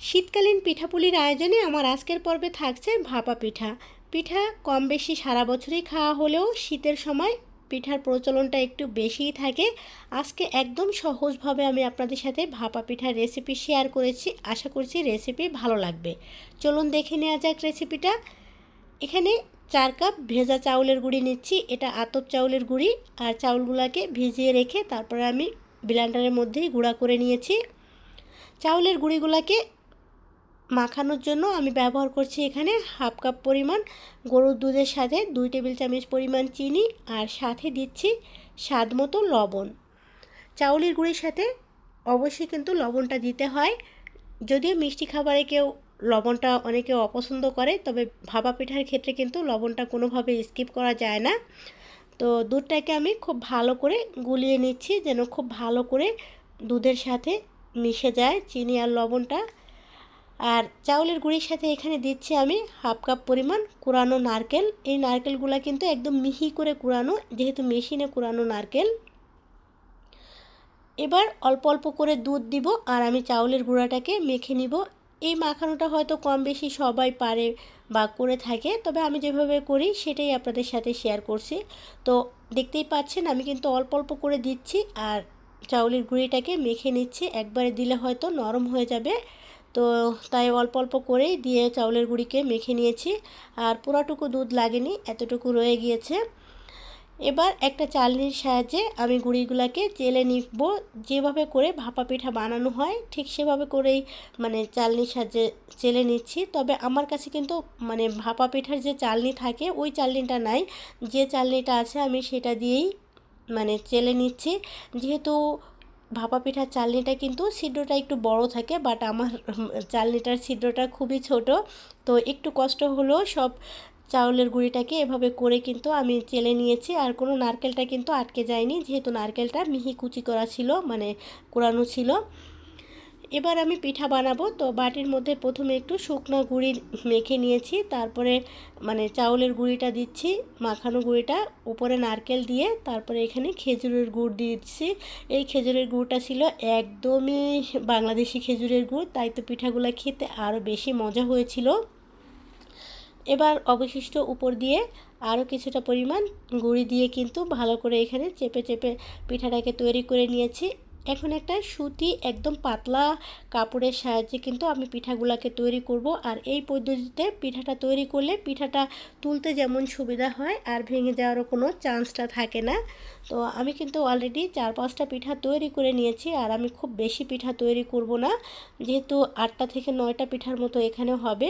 শীতকালীন পিঠাপুলির আয়োজনে আমার আজকের পর্বে থাকছে ভাপা পিঠা। পিঠা কম বেশি সারা বছরই খাওয়া হলেও শীতের সময় পিঠার প্রচলনটা একটু বেশিই থাকে। আজকে একদম সহজভাবে আমি আপনাদের সাথে ভাপা পিঠার রেসিপি শেয়ার করেছি। আশা করছি রেসিপি ভালো লাগবে। চলুন দেখে নেওয়া যাক রেসিপিটা এখানে চার কাপ ভেজা চাউলের গুঁড়ি নিচ্ছি। এটা আতপ চাউলের গুঁড়ি। আর চাউলগুলোকে ভিজিয়ে রেখে তারপরে আমি ব্লেন্ডারের মধ্যেই গুঁড়া করে নিয়েছি। চাউলের গুঁড়িগুলোকে মাখানোর জন্য আমি ব্যবহার করছি এখানে হাফ কাপ পরিমাণ গরুর দুধের সাথে দুই টেবিল চামচ পরিমাণ চিনি আর সাথে দিচ্ছি স্বাদ মতো লবণ। চাউলের গুঁড়ির সাথে অবশ্যই কিন্তু লবণটা দিতে হয়। যদিও মিষ্টি খাবারে কেউ লবণটা অনেকে অপছন্দ করে, তবে ভাপা পিঠার ক্ষেত্রে কিন্তু লবণটা কোনোভাবে স্কিপ করা যায় না। তো দুধটাকে আমি খুব ভালো করে গুলিয়ে নিচ্ছি যেন খুব ভালো করে দুধের সাথে মিশে যায় চিনি আর লবণটা। আর চাউলের গুঁড়ির সাথে এখানে দিচ্ছি আমি হাফ কাপ পরিমাণ কুড়ানো নারকেল। এই নারকেলগুলো কিন্তু একদম মিহি করে কুড়ানো, যেহেতু মেশিনে কুড়ানো নারকেল। এবার অল্প অল্প করে দুধ দিব আর আমি চাউলের গুঁড়াটাকে মেখে নিব। এই মাখানোটা হয়তো কম বেশি সবাই পারে বা করে থাকে, তবে আমি যেভাবে করি সেটাই আপনাদের সাথে শেয়ার করছি। তো দেখতেই পাচ্ছেন আমি কিন্তু অল্প অল্প করে দিচ্ছি আর চাউলের গুঁড়িটাকে মেখে নিচ্ছি। একবারে দিলে হয়তো নরম হয়ে যাবে। তো তাই অল্প অল্প করেই দিয়ে চাউলের গুঁড়িকে মেখে নিয়েছি। আর পুরাটুকু দুধ লাগেনি, এতটুকু রয়ে গিয়েছে। এবার একটা চালনির সাহায্যে আমি গুঁড়িগুলোকে চেলে নিব। যেভাবে করে ভাপা পিঠা বানানো হয়, ঠিক সেভাবে করেই মানে চালনির সাহায্যে চেলে নিচ্ছি। তবে আমার কাছে কিন্তু মানে ভাপা পিঠার যে চালনি থাকে, ওই চালনিটা নাই। যে চালনিটা আছে, আমি সেটা দিয়েই মানে চেলে নিচ্ছি। যেহেতু ভাপা পিঠার চালনিটা কিন্তু ছিদ্রটা একটু বড় থাকে বাট আমার চালনিটার ছিদ্রটা খুবই ছোট। তো একটু কষ্ট হলেও সব চাউলের গুঁড়িটাকে এভাবে করে কিন্তু আমি চেলে নিয়েছি, আর কোনো নারকেলটা কিন্তু আটকে যায়নি, যেহেতু নারকেলটা মিহি কুচি করা ছিল মানে কোরানো ছিল। এবার আমি পিঠা বানাবো। তো বাটির মধ্যে প্রথমে একটু শুকনো গুঁড়ি মেখে নিয়েছি। তারপরে মানে চাউলের গুঁড়িটা দিচ্ছি, মাখানো গুঁড়িটা, উপরে নারকেল দিয়ে তারপরে এখানে খেজুরের গুড় দিচ্ছি। এই খেজুরের গুড়টা ছিল একদমই বাংলাদেশি খেজুরের গুড়, তাই তো পিঠাগুলো খেতে আরও বেশি মজা হয়েছিল। এবার অবশিষ্ট উপর দিয়ে আরও কিছুটা পরিমাণ গুঁড়ি দিয়ে কিন্তু ভালো করে এখানে চেপে চেপে পিঠাটাকে তৈরি করে নিয়েছি। এখন একটা সুতি একদম পাতলা কাপড়ের সাহায্যে কিন্তু আমি পিঠাগুলোকে তৈরি করব। আর এই পদ্ধতিতে পিঠাটা তৈরি করলে পিঠাটা তুলতে যেমন সুবিধা হয় আর ভেঙে যাওয়ারও কোনো চান্সটা থাকে না। তো আমি কিন্তু অলরেডি চার পাঁচটা পিঠা তৈরি করে নিয়েছি আর আমি খুব বেশি পিঠা তৈরি করব না। যেহেতু আটটা থেকে নয়টা পিঠার মতো এখানে হবে।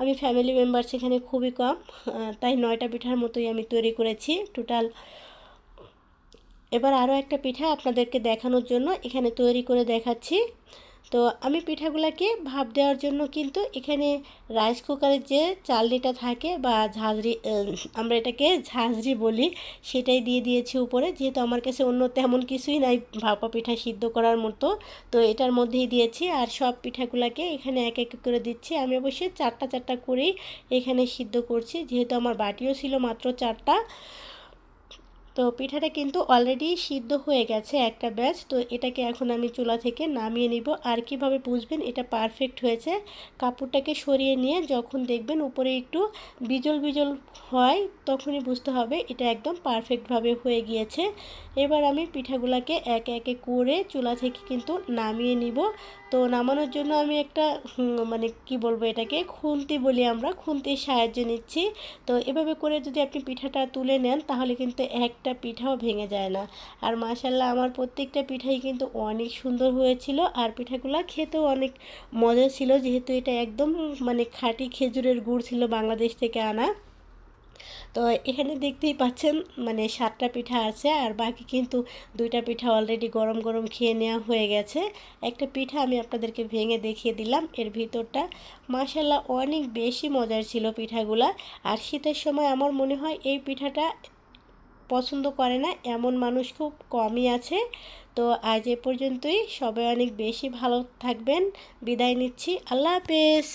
আমি ফ্যামিলি মেম্বার্স এখানে খুবই কম তাই নয়টা পিঠার মতোই আমি তৈরি করেছি। টোটাল এবার আরও একটা পিঠা আপনাদেরকে দেখানোর জন্য এখানে তৈরি করে দেখাচ্ছি। তো আমি পিঠাগুলোকে ভাপ দেওয়ার জন্য কিন্তু এখানে রাইস কুকারের যে চালনিটা থাকে বা ঝাঁঝরি আমরা এটাকে ঝাঁঝরি বলি, সেটাই দিয়ে দিয়েছি উপরে। যেহেতু আমার কাছে অন্য তেমন কিছুই নাই ভাপা পিঠা সিদ্ধ করার মতো, তো এটার মধ্যেই দিয়েছি। আর সব পিঠাগুলোকে এখানে এক এক করে দিচ্ছি। আমি অবশ্যই চারটা চারটা করেই এখানে সিদ্ধ করছি, যেহেতু আমার বাটিও ছিল মাত্র চারটা। তো পিঠাটা কিন্তু অলরেডি সিদ্ধ হয়ে গেছে একটা ব্যাচ তো এটাকে এখন আমি চুলা থেকে নামিয়ে নিব। আর কীভাবে বুঝবেন এটা পারফেক্ট হয়েছে। কাপড়টাকে সরিয়ে নিয়ে যখন দেখবেন উপরে একটু বিজল বিজল হয়, তখনই বুঝতে হবে এটা একদম পারফেক্টভাবে হয়ে গিয়েছে। এবার আমি পিঠাগুলোকে একে একে করে চুলা থেকে কিন্তু নামিয়ে নিব। তো নামানোর জন্য আমি একটা মানে কি বলব এটাকে, খুন্তি বলি আমরা, খুন্তির সাহায্য নিচ্ছি। তো এভাবে করে যদি আপনি পিঠাটা তুলে নেন, তাহলে কিন্তু একটা পিঠাও ভেঙে যায় না। আর মাশাল্লাহ আমার প্রত্যেকটা পিঠাই কিন্তু অনেক সুন্দর হয়েছিল আর পিঠাগুলো খেতেও অনেক মজা ছিল যেহেতু এটা একদম মানে খাঁটি খেজুরের গুড় ছিল বাংলাদেশ থেকে আনা। তো এখানে দেখতেই পাচ্ছেন মানে সাতটা পিঠা আছে আর বাকি কিন্তু দুইটা পিঠা অলরেডি গরম গরম খেয়ে নেওয়া হয়ে গেছে। একটা পিঠা আমি আপনাদেরকে ভেঙে দেখিয়ে দিলাম, এর ভিতরটা মাসাল্লাহ অনেক বেশি মজার ছিল পিঠাগুলা। আর শীতের সময় আমার মনে হয় এই পিঠাটা পছন্দ করে না, এমন মানুষ খুব কমই আছে। তো আজ এ পর্যন্তই, সবাই অনেক বেশি ভালো থাকবেন। বিদায় নিচ্ছি। আল্লাহ হাফেজ।